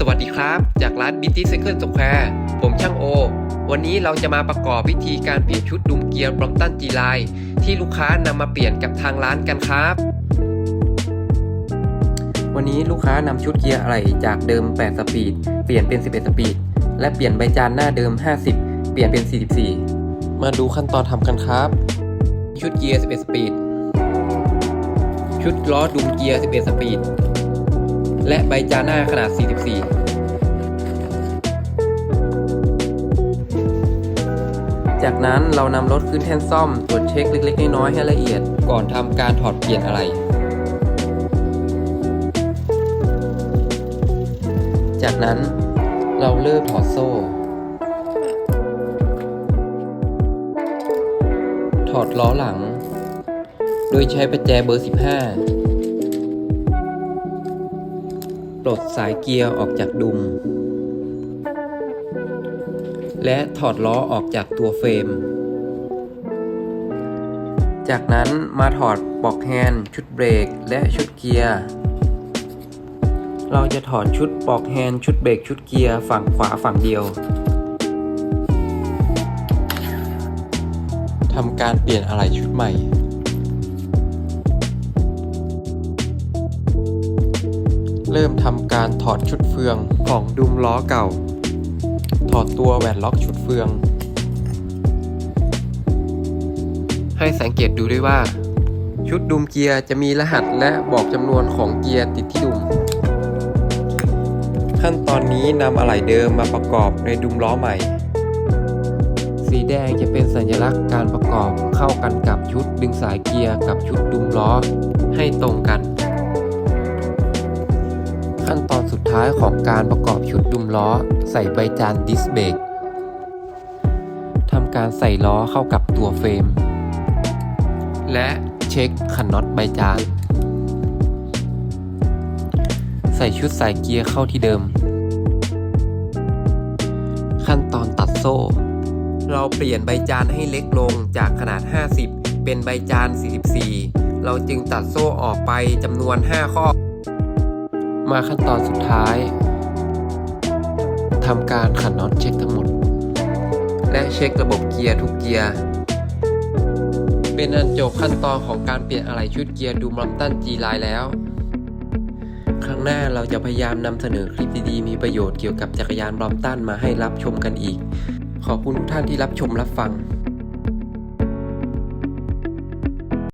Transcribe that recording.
สวัสดีครับ จากร้าน b ิ t y Cycle Square ผมช่างโอ วันนี้เราจะมาประกอบวิธีการเปลี่ยนชุดดุมเกียร์บรอมตันจีไลที่ลูกค้านำมาเปลี่ยนกับทางร้านกันครับ วันนี้ลูกค้านำชุดเกียร์อะไรจากเดิม 8 สปีด เปลี่ยนเป็น 11 สปีด และเปลี่ยนใบจานหน้าเดิม 50 เปลี่ยนเป็น 44 มาดูขั้นตอนทำกันครับ ชุดเกียร์ 11 สปีด ชุดล้อดุมเกียร์ 11 สปีด และใบจานหน้าขนาด 44 จากนั้นเรานำรถขึ้นแท่นซ่อม ตรวจเช็คเล็กๆน้อยๆให้ละเอียด ก่อนทำการถอดเปลี่ยนอะไร จากนั้นเราเริ่มถอดโซ่ ถอดล้อหลัง โดยใช้ประแจเบอร์ 15 ลดสายเกียร์ออกจากดุม และถอดล้อออกจากตัวเฟรม จากนั้นมาถอดปลอกแฮนด์ชุดเบรกและชุดเกียร์ เราจะถอดชุดปลอกแฮนด์ชุดเบรกชุดเกียร์ฝั่งขวาฝั่งเดียวทำการเปลี่ยนอะไหล่ชุดใหม่ เริ่มทำการถอดชุดเฟืองของดุมล้อเก่า ถอดตัวแหวนล็อกชุดเฟือง ให้สังเกตดูด้วยว่า ชุดดุมเกียร์จะมีรหัสและบอกจำนวนของเกียร์ติดที่ดุม ขั้นตอนนี้นำอะไหล่เดิมมาประกอบในดุมล้อใหม่ สีแดงจะเป็นสัญลักษณ์การประกอบเข้ากันกับชุดดึงสายเกียร์กับชุดดุมล้อให้ตรงกัน ขั้นตอนสุดท้ายของการประกอบชุดดุมล้อ ใส่ใบจานดิสเบรกทำการใส่ล้อเข้ากับตัวเฟรม และเช็คขันน็อตใบจาน ใส่ชุดสายเกียร์เข้าที่เดิม ขั้นตอนตัดโซ่ เราเปลี่ยนใบจานให้เล็กลงจากขนาด 50 เป็นใบจาน 44 เราจึงตัดโซ่ออกไปจำนวน 5 ข้อ มาขั้นตอนสุดท้ายทำการขันน็อตเช็คทั้งหมด และเช็คระบบเกียร์ทุกเกียร์เป็นอันจบขั้นตอนของการเปลี่ยนอะไหล่ชุดเกียร์ดูมลัมตัน G Line แล้ว ครั้งหน้าเราจะพยายามนำเสนอคลิปดีๆ มีประโยชน์เกี่ยวกับจักรยานบอมตันมาให้รับชมกันอีก ขอบคุณทุกท่านที่รับชมรับฟัง